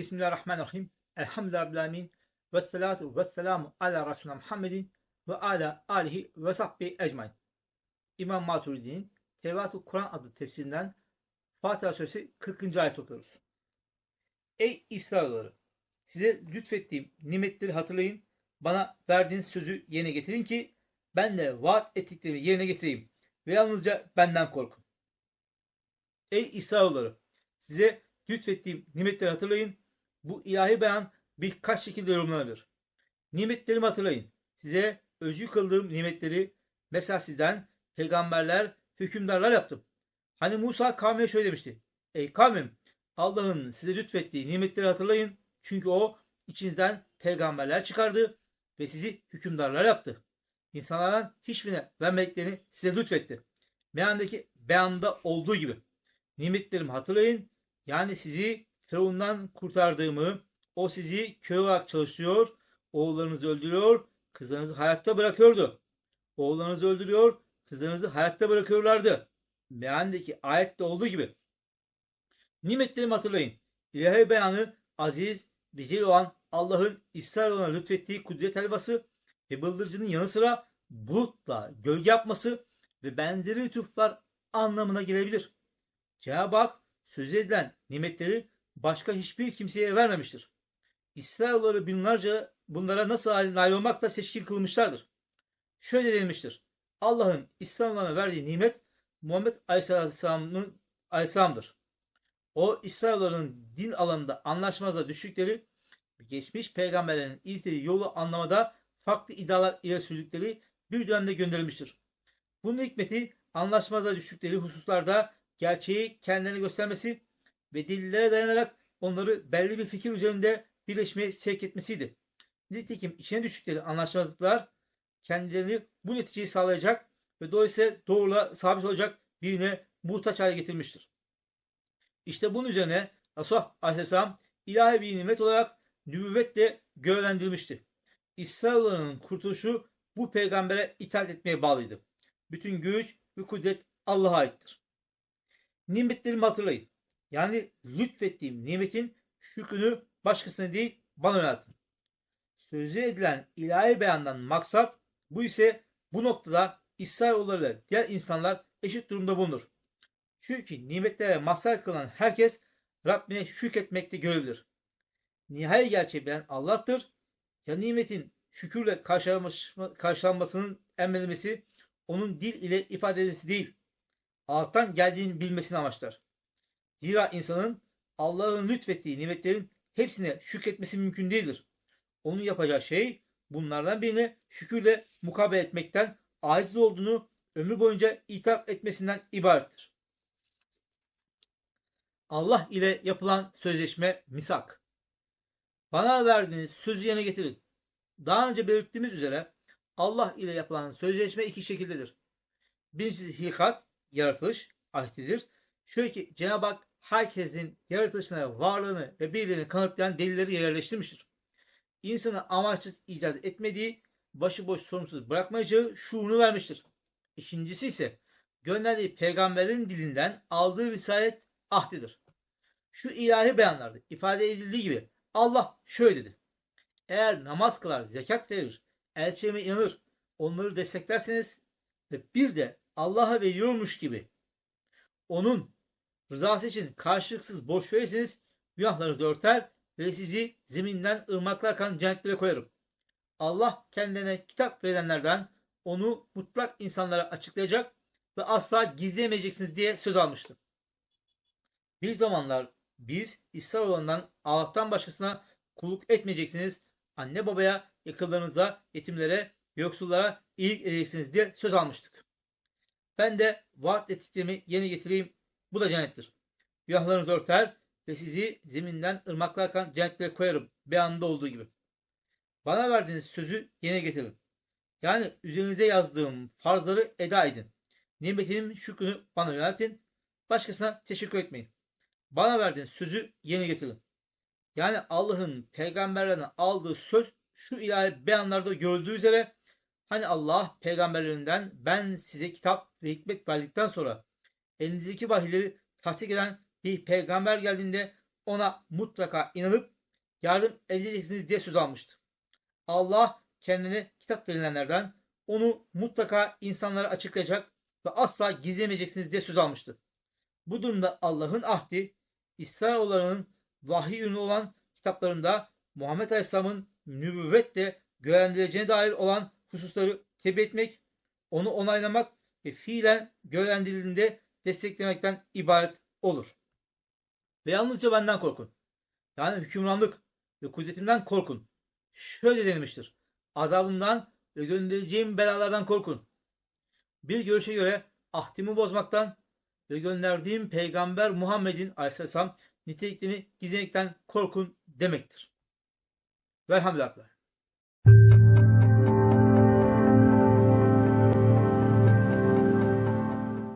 Bismillahirrahmanirrahim. Elhamdülillahi ve salatu ve selamu ala Resulüne Muhammedin ve ala alihi ve sahbihi ecmain. İmam Maturidi'nin Tevat-ı Kur'an adlı tefsirinden Fatiha Suresi 40. ayet okuyoruz. Ey İsrailoğulları! Size lütfettiğim nimetleri hatırlayın. Bana verdiğiniz sözü yerine getirin ki ben de vaat ettiklerimi yerine getireyim. Ve yalnızca benden korkun. Ey İsrailoğulları! Size lütfettiğim nimetleri hatırlayın. Bu ilahi beyan birkaç şekilde yorumlanabilir. Nimetlerimi hatırlayın. Size özgü kıldığım nimetleri mesela sizden peygamberler, hükümdarlar yaptım. Hani Musa kavmine şöyle demişti. Ey kavmim Allah'ın size lütfettiği nimetleri hatırlayın. Çünkü o içinizden peygamberler çıkardı ve sizi hükümdarlar yaptı. İnsanlardan hiçbirine vermediklerini size lütfetti. Meyandaki beyanda olduğu gibi. Nimetlerimi hatırlayın. Yani sizi Firavundan kurtardığımı, o sizi köy olarak çalıştırıyor, oğullarınızı öldürüyor, kızlarınızı hayatta bırakıyordu. Oğullarınızı öldürüyor, kızlarınızı hayatta bırakıyorlardı. Mealindeki ayette olduğu gibi. Nimetlerimi hatırlayın. İlahi beyanı aziz, vicil olan Allah'ın İsrail olana lütfettiği kudret helvası ve bıldırcının yanı sıra bulutla gölge yapması ve benzeri lütuflar anlamına gelebilir. Cenab-ı Hak söz edilen nimetleri başka hiçbir kimseye vermemiştir. İsrailoğulları binlerce bunlara nasıl nail olmakla seçkin kılmışlardır. Şöyle denilmiştir. Allah'ın İsrail'e verdiği nimet Muhammed Aleyhisselam'ın Aleyhisselam'dır. O İsrailoğulların din alanında anlaşmazla düştükleri geçmiş peygamberlerin izlediği yolu anlamada farklı iddialar ile sürdükleri bir dönemde gönderilmiştir. Bunun hikmeti anlaşmazla düştükleri hususlarda gerçeği kendilerine göstermesi ve delillere dayanarak onları belli bir fikir üzerinde birleşmeye sevk etmesiydi. Nitekim içine düştükleri anlaşmazlıklar kendilerini bu neticeyi sağlayacak ve dolayısıyla doğrula sabit olacak birine muhtaç hale getirmiştir. İşte bunun üzerine Resulullah Aleyhisselam ilahi bir nimet olarak nübüvvetle görevlendirilmişti. İsrailoğullarının kurtuluşu bu peygambere itaat etmeye bağlıydı. Bütün güç ve kudret Allah'a aittir. Nimetlerimi hatırlayın. Yani lütfettiğim nimetin şükrünü başkasına değil bana yöneltin. Sözü edilen ilahi beyandan maksat bu ise bu noktada İsrailoğulları ile diğer insanlar eşit durumda bulunur. Çünkü nimetlere mazhar kılan herkes Rabbine şükretmekte görevlidir. Nihai gerçeği bilen Allah'tır. Ya nimetin şükürle karşılanmasının emredilmesi onun dil ile ifade edilmesi değil, Allah'tan geldiğini bilmesini amaçlar. Zira insanın Allah'ın lütfettiği nimetlerin hepsine şükretmesi mümkün değildir. Onun yapacağı şey bunlardan birine şükürle mukabele etmekten aciz olduğunu ömrü boyunca itiraf etmesinden ibarettir. Allah ile yapılan sözleşme misak. Bana verdiğiniz sözü yerine getirin. Daha önce belirttiğimiz üzere Allah ile yapılan sözleşme iki şekildedir. Birincisi hilkat, yaratılış, ahdidir. Şöyle ki Cenab-ı Hak herkesin yaratılışına varlığını ve birliğini kanıtlayan delilleri yerleştirmiştir. İnsanı amaçsız icat etmediği, başıboş sorumsuz bırakmayacağı şuurunu vermiştir. İkincisi ise gönderdiği peygamberin dilinden aldığı visayet ahdidir. Şu ilahi beyanlarda ifade edildiği gibi Allah şöyle dedi. Eğer namaz kılar, zekat verir, elçime inanır, onları desteklerseniz ve bir de Allah'a veriyormuş gibi onun rızası için karşılıksız borç verirseniz günahlarınızı örter ve sizi zeminden ırmaklar kan cennetlere koyarım. Allah kendine kitap verenlerden onu mutlak insanlara açıklayacak ve asla gizleyemeyeceksiniz diye söz almıştı. Bir zamanlar biz İsrail olandan Allah'tan başkasına kulluk etmeyeceksiniz. Anne babaya, yakınlarınıza, yetimlere, yoksullara iyilik edeceksiniz diye söz almıştık. Ben de vaat ettiklerimi yeni getireyim bu da cennettir. Günahlarınızı örter ve sizi zeminden ırmaklar akan cennetlere koyarım. Beyanında olduğu gibi. Bana verdiğiniz sözü yerine getirin. Yani üzerinize yazdığım farzları eda edin. Nimetimin şükrünü bana yöneltin. Başkasına teşekkür etmeyin. Bana verdiğiniz sözü yerine getirin. Yani Allah'ın peygamberlerine aldığı söz şu ilahi beyanlarda görüldüğü üzere hani Allah peygamberlerinden ben size kitap ve hikmet verdikten sonra elinizdeki vahiyleri tasdik eden bir peygamber geldiğinde ona mutlaka inanıp yardım edeceksiniz diye söz almıştı. Allah kendine kitap verilenlerden onu mutlaka insanlara açıklayacak ve asla gizlemeyeceksiniz diye söz almıştı. Bu durumda Allah'ın ahdi İsrailoğullarının vahiy ürünü olan kitaplarında Muhammed Aleyhisselam'ın nübüvvetle görevlendirileceğine dair olan hususları tebliğ etmek, onu onaylamak ve fiilen görevlendirildiğinde desteklemekten ibaret olur. Ve yalnızca benden korkun. Yani hükümranlık ve kudretimden korkun. Şöyle denilmiştir. Azabımdan ve göndereceğim belalardan korkun. Bir görüşe göre ahdimi bozmaktan ve gönderdiğim peygamber Muhammed'in aleyhisselam niteliklerini gizlemekten korkun demektir. Velhamdülillah.